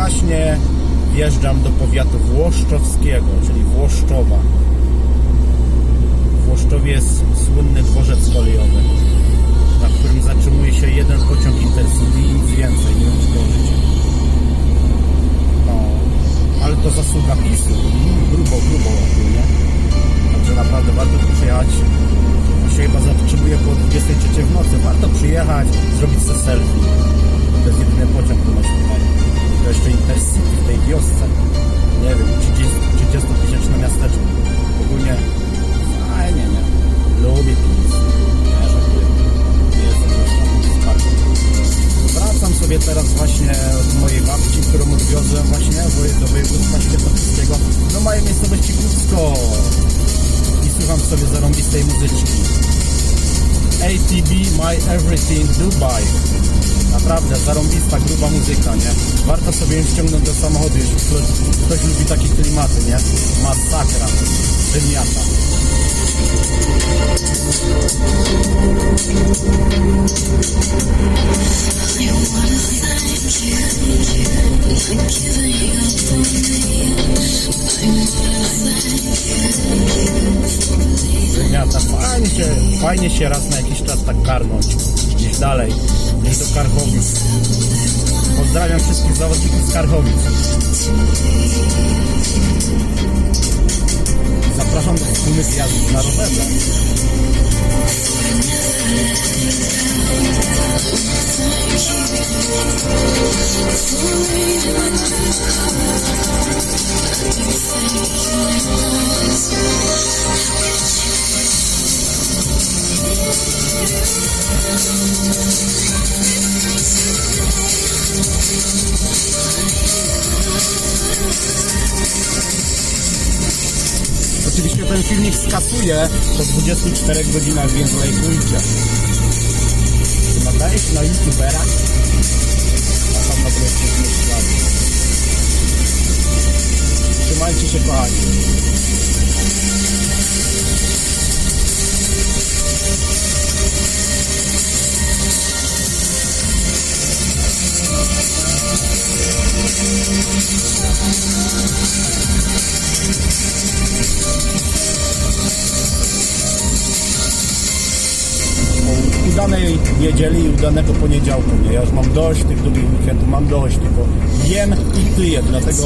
właśnie wjeżdżam do powiatu włoszczowskiego, czyli Włoszczowa. W Włoszczowie jest słynny dworzec kolejowy, na którym zatrzymuje się jeden pociąg Intercity i nic więcej, nie wiem. No, ale to zasługa PiSu, Mm, grubo, grubo ogólnie. Także naprawdę warto tu przyjechać. Ja się chyba zatrzymuje po 23 w nocy. Warto przyjechać, zrobić sobie selfie. Jeszcze Intercity w tej wiosce. Nie wiem, 30, 30 tysięczne miasteczko. Ogólnie fajnie, nie? Lubię PiS. Nie, żartuję. Jestem zresztą Wracam sobie teraz właśnie od mojej babci, którą odwiozłem właśnie do województwa świętokrzyskiego do mojej miejscowości Kłucko i słucham sobie zarąbistej muzyczki. ATB My Everything Dubai. Naprawdę zarąbista, gruba muzyka, nie? Warto sobie ją ściągnąć do samochodu, jeśli ktoś, ktoś lubi takie klimaty, nie? Masakra. Wymiata. Wymiata. Fajnie się, fajnie się raz na jakiś czas tak karnąć. Gdzieś dalej, do Karchowic. Pozdrawiam wszystkich zawodników z Karchowic. Zapraszam do wspólnych jazdów na rowerze. Oczywiście ten filmik skasuje po 24 godzinach, więc lajkujcie. Czy nadaje się na youtubera? A tam na. Trzymajcie się kochani. Udanej niedzieli i udanego poniedziałku. Nie? Ja już mam dość tych długich weekendów, mam dość tylko jem i tyję, dlatego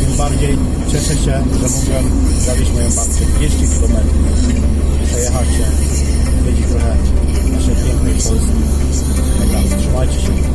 tym bardziej cieszę się, że mogłem zawieźć moją babcię 200 km. Przejechać się, wiedzieć trochę naszej pięknej Polski. Dobra, trzymajcie się.